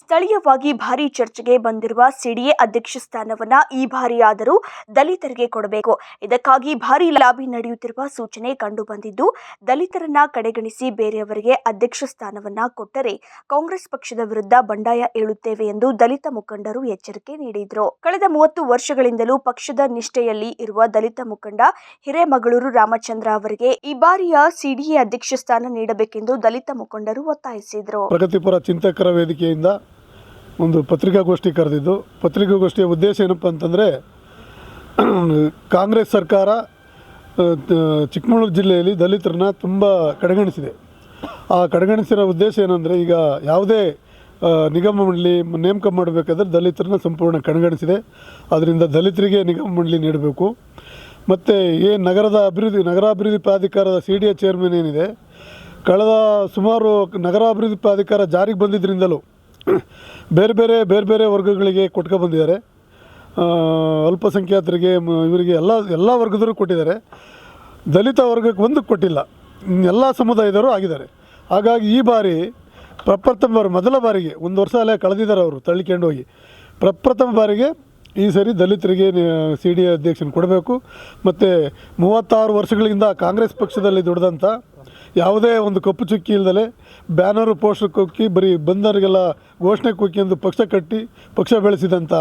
ಸ್ಥಳೀಯವಾಗಿ ಭಾರಿ ಚರ್ಚೆಗೆ ಬಂದಿರುವ ಸಿಡಿಎ ಅಧ್ಯಕ್ಷ ಸ್ಥಾನವನ್ನ ಈ ಬಾರಿಯಾದರೂ ದಲಿತರಿಗೆ ಕೊಡಬೇಕು. ಇದಕ್ಕಾಗಿ ಭಾರಿ ಲಾಬಿ ನಡೆಯುತ್ತಿರುವ ಸೂಚನೆ ಕಂಡು ಬಂದಿದ್ದು ದಲಿತರನ್ನ ಕಡೆಗಣಿಸಿ ಬೇರೆಯವರಿಗೆ ಅಧ್ಯಕ್ಷ ಸ್ಥಾನವನ್ನ ಕೊಟ್ಟರೆ ಕಾಂಗ್ರೆಸ್ ಪಕ್ಷದ ವಿರುದ್ಧ ಬಂಡಾಯ ಏಳುತ್ತೇವೆ ಎಂದು ದಲಿತ ಮುಖಂಡರು ಎಚ್ಚರಿಕೆ ನೀಡಿದರು. ಕಳೆದ ಮೂವತ್ತು ವರ್ಷಗಳಿಂದಲೂ ಪಕ್ಷದ ನಿಷ್ಠೆಯಲ್ಲಿ ಇರುವ ದಲಿತ ಮುಖಂಡ ಹಿರೇಮಗಳೂರು ರಾಮಚಂದ್ರ ಅವರಿಗೆ ಈ ಬಾರಿಯ ಸಿಡಿಎ ಅಧ್ಯಕ್ಷ ಸ್ಥಾನ ನೀಡಬೇಕೆಂದು ದಲಿತ ಮುಖಂಡರು ಒತ್ತಾಯಿಸಿದರು. ಪ್ರಗತಿಪರ ಚಿಂತಕರ ವೇದಿಕೆಯಿಂದ ಒಂದು ಪತ್ರಿಕಾಗೋಷ್ಠಿ ಕರೆದಿದ್ದು. ಪತ್ರಿಕಾಗೋಷ್ಠಿಯ ಉದ್ದೇಶ ಏನಪ್ಪ ಅಂತಂದರೆ, ಕಾಂಗ್ರೆಸ್ ಸರ್ಕಾರ ಚಿಕ್ಕಮಗಳೂರು ಜಿಲ್ಲೆಯಲ್ಲಿ ದಲಿತರನ್ನ ತುಂಬ ಕಡೆಗಣಿಸಿದೆ. ಆ ಕಡೆಗಣಿಸಿರೋ ಉದ್ದೇಶ ಏನಂದರೆ, ಈಗ ಯಾವುದೇ ನಿಗಮ ಮಂಡಳಿ ನೇಮಕ ಮಾಡಬೇಕಾದ್ರೆ ದಲಿತರನ್ನ ಸಂಪೂರ್ಣ ಕಡೆಗಣಿಸಿದೆ. ಅದರಿಂದ ದಲಿತರಿಗೆ ನಿಗಮ ಮಂಡಳಿ ನೀಡಬೇಕು. ಮತ್ತು ಏನು ನಗರದ ಅಭಿವೃದ್ಧಿ, ನಗರಾಭಿವೃದ್ಧಿ ಪ್ರಾಧಿಕಾರದ ಸಿ ಡಿ ಎ ಚೇರ್ಮನ್ ಏನಿದೆ, ಕಳೆದ ಸುಮಾರು ನಗರಾಭಿವೃದ್ಧಿ ಪ್ರಾಧಿಕಾರ ಜಾರಿಗೆ ಬಂದಿದ್ದರಿಂದಲೂ ಬೇರೆ ಬೇರೆ ಬೇರೆ ಬೇರೆ ವರ್ಗಗಳಿಗೆ ಕೊಟ್ಕೊ ಬಂದಿದ್ದಾರೆ. ಅಲ್ಪಸಂಖ್ಯಾತರಿಗೆ ಇವರಿಗೆ ಎಲ್ಲ ಎಲ್ಲ ವರ್ಗದವರು ಕೊಟ್ಟಿದ್ದಾರೆ. ದಲಿತ ವರ್ಗಕ್ಕೆ ಒಂದು ಕೊಟ್ಟಿಲ್ಲ. ಎಲ್ಲ ಸಮುದಾಯದವರು ಆಗಿದ್ದಾರೆ. ಹಾಗಾಗಿ ಈ ಬಾರಿ ಪ್ರಪ್ರಥಮ ಬಾರಿ, ಮೊದಲ ಬಾರಿಗೆ, ಒಂದು ವರ್ಷ ಅಲ್ಲೇ ಕಳೆದಿದ್ದಾರೆ ಅವರು ತಳ್ಳಿಕೊಂಡು ಹೋಗಿ. ಪ್ರಪ್ರಥಮ ಬಾರಿಗೆ ಈ ಸರಿ ದಲಿತರಿಗೆ ಸಿ ಡಿ ಅಧ್ಯಕ್ಷನ ಕೊಡಬೇಕು. ಮತ್ತು ಮೂವತ್ತಾರು ವರ್ಷಗಳಿಂದ ಕಾಂಗ್ರೆಸ್ ಪಕ್ಷದಲ್ಲಿ ದುಡ್ದಂಥ ಯಾವುದೇ ಒಂದು ಕಪ್ಪು ಚುಕ್ಕಿ ಇಲ್ಲದೆ ಬ್ಯಾನರು, ಪೋಸ್ಟರ್ ಕುಕ್ಕಿ, ಬರೀ ಬಂದವರಿಗೆಲ್ಲ ಘೋಷಣೆ ಕುಕ್ಕಿಂದು ಪಕ್ಷ ಕಟ್ಟಿ, ಪಕ್ಷ ಬೆಳೆಸಿದಂಥ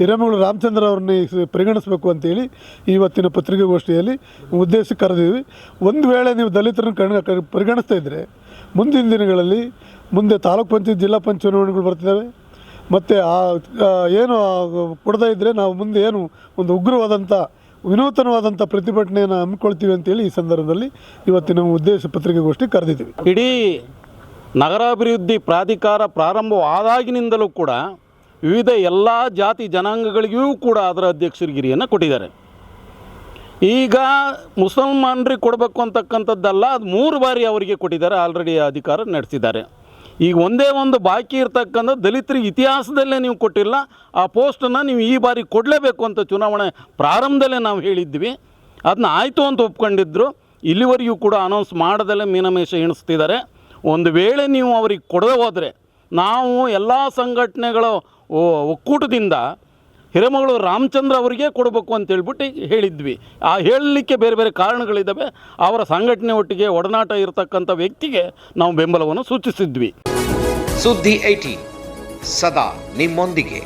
ಹಿರೇಮಗಳು ರಾಮಚಂದ್ರ ಅವ್ರನ್ನ ಪರಿಗಣಿಸಬೇಕು ಅಂತೇಳಿ ಇವತ್ತಿನ ಪತ್ರಿಕಾಗೋಷ್ಠಿಯಲ್ಲಿ ಉದ್ದೇಶ ಕರೆದಿದ್ವಿ. ಒಂದು ವೇಳೆ ನೀವು ದಲಿತರನ್ನು ಕಣ್ ಪರಿಗಣಿಸ್ತಾ ಇದ್ದರೆ ಮುಂದಿನ ದಿನಗಳಲ್ಲಿ ಮುಂದೆ ತಾಲೂಕ್ ಪಂಚಾಯತ್, ಜಿಲ್ಲಾ ಪಂಚಾಯತ್ ಚುನಾವಣೆಗಳು ಬರ್ತಿದ್ದಾವೆ. ಮತ್ತು ಆ ಏನು ಕೊಡದೇ ಇದ್ದರೆ ನಾವು ಮುಂದೆ ಏನು ಒಂದು ಉಗ್ರವಾದಂಥ ವಿನೂತನವಾದಂಥ ಪ್ರತಿಭಟನೆಯನ್ನು ಹಮ್ಮಿಕೊಳ್ತೀವಿ ಅಂತೇಳಿ ಈ ಸಂದರ್ಭದಲ್ಲಿ ಇವತ್ತಿನ ಉದ್ದೇಶ ಪತ್ರಿಕೆಗೋಷ್ಠಿ ಕರೆದಿದ್ದೀವಿ. ಇಡೀ ನಗರಾಭಿವೃದ್ಧಿ ಪ್ರಾಧಿಕಾರ ಪ್ರಾರಂಭವಾದಾಗಿನಿಂದಲೂ ಕೂಡ ವಿವಿಧ ಎಲ್ಲ ಜಾತಿ ಜನಾಂಗಗಳಿಗೂ ಕೂಡ ಅದರ ಅಧ್ಯಕ್ಷರಿಗಿರಿಯನ್ನು ಕೊಟ್ಟಿದ್ದಾರೆ. ಈಗ ಮುಸಲ್ಮಾನರಿಗೆ ಕೊಡಬೇಕು ಅಂತಕ್ಕಂಥದ್ದಲ್ಲ, ಅದು ಮೂರು ಬಾರಿ ಅವರಿಗೆ ಕೊಟ್ಟಿದ್ದಾರೆ, ಆಲ್ರೆಡಿ ಅಧಿಕಾರ ನಡೆಸಿದ್ದಾರೆ. ಈಗ ಒಂದೇ ಒಂದು ಬಾಕಿ ಇರ್ತಕ್ಕಂಥ ದಲಿತರಿಗೆ ಇತಿಹಾಸದಲ್ಲೇ ನೀವು ಕೊಟ್ಟಿಲ್ಲ, ಆ ಪೋಸ್ಟನ್ನು ನೀವು ಈ ಬಾರಿ ಕೊಡಲೇಬೇಕು ಅಂತ ಚುನಾವಣೆ ಪ್ರಾರಂಭದಲ್ಲೇ ನಾವು ಹೇಳಿದ್ವಿ. ಅದನ್ನ ಆಯಿತು ಅಂತ ಒಪ್ಕೊಂಡಿದ್ರು. ಇಲ್ಲಿವರೆಗೂ ಕೂಡ ಅನೌನ್ಸ್ ಮಾಡದಲ್ಲೇ ಮೀನಮೇಷ ಎಣಿಸ್ತಿದ್ದಾರೆ. ಒಂದು ವೇಳೆ ನೀವು ಅವ್ರಿಗೆ ಕೊಡದೆ ಹೋದರೆ, ನಾವು ಎಲ್ಲ ಸಂಘಟನೆಗಳ ಒಕ್ಕೂಟದಿಂದ ಹಿರೇಮಗಳು ರಾಮಚಂದ್ರ ಅವರಿಗೆ ಕೊಡಬೇಕು ಅಂತ ಹೇಳ್ಬಿಟ್ಟು ಹೇಳಿದ್ವಿ. ಆ ಹೇಳಲಿಕ್ಕೆ ಬೇರೆ ಬೇರೆ ಕಾರಣಗಳಿದ್ದಾವೆ. ಅವರ ಸಂಘಟನೆ ಒಟ್ಟಿಗೆ ಒಡನಾಟ ಇರತಕ್ಕಂಥ ವ್ಯಕ್ತಿಗೆ ನಾವು ಬೆಂಬಲವನ್ನು ಸೂಚಿಸಿದ್ವಿ. ಸುದ್ದಿ ಐಟಿ ಸದಾ ನಿಮ್ಮೊಂದಿಗೆ.